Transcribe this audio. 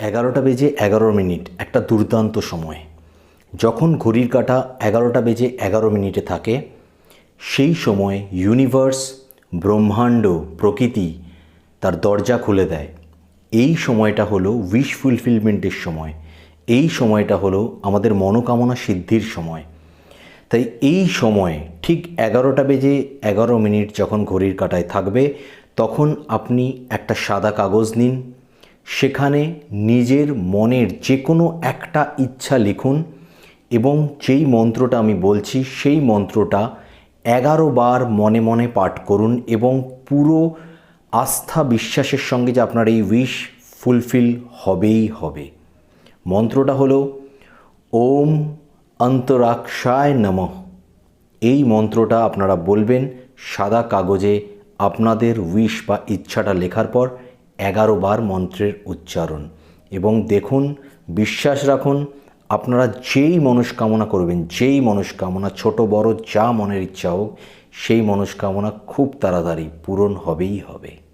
এগারোটা বেজে এগারো মিনিট, একটা দুর্দান্ত সময়। যখন ঘড়ির কাঁটা এগারোটা বেজে এগারো মিনিটে থাকে, সেই সময় ইউনিভার্স ব্রহ্মাণ্ড, প্রকৃতি তার দরজা খুলে দেয়। এই সময়টা হলো উইশ ফুলফিলমেন্টের সময়। এই সময়টা হলো আমাদের মনোকামনা সিদ্ধির সময়। তাই এই সময়, ঠিক এগারোটা বেজে এগারো মিনিট যখন ঘড়ির কাঁটায় থাকবে, তখন আপনি একটা সাদা কাগজ নিন সেখানে নিজের মনের যে কোনো একটা ইচ্ছা লিখুন এবং যেই মন্ত্রটা আমি বলছি সেই মন্ত্রটা এগারো বার মনে মনে পাঠ করুন এবং পুরো আস্থা বিশ্বাসের সঙ্গে যে আপনার এই উইশ ফুলফিল হবেই হবে। মন্ত্রটা হলো, ওম অন্তরাক্ষায় নমঃ। এই মন্ত্রটা আপনারা বলবেন সাদা কাগজে আপনাদের উইশ বা ইচ্ছাটা লেখার পর এগারো বার মন্ত্রের উচ্চারণ। এবং দেখুন, বিশ্বাস রাখুন, আপনারা যেই মনস্কামনা করবেন, যেই মনস্কামনা, ছোট, বড়, যা মনের ইচ্ছা হোক, সেই মনস্কামনা খুব তাড়াতাড়ি পূরণ হবেই হবে।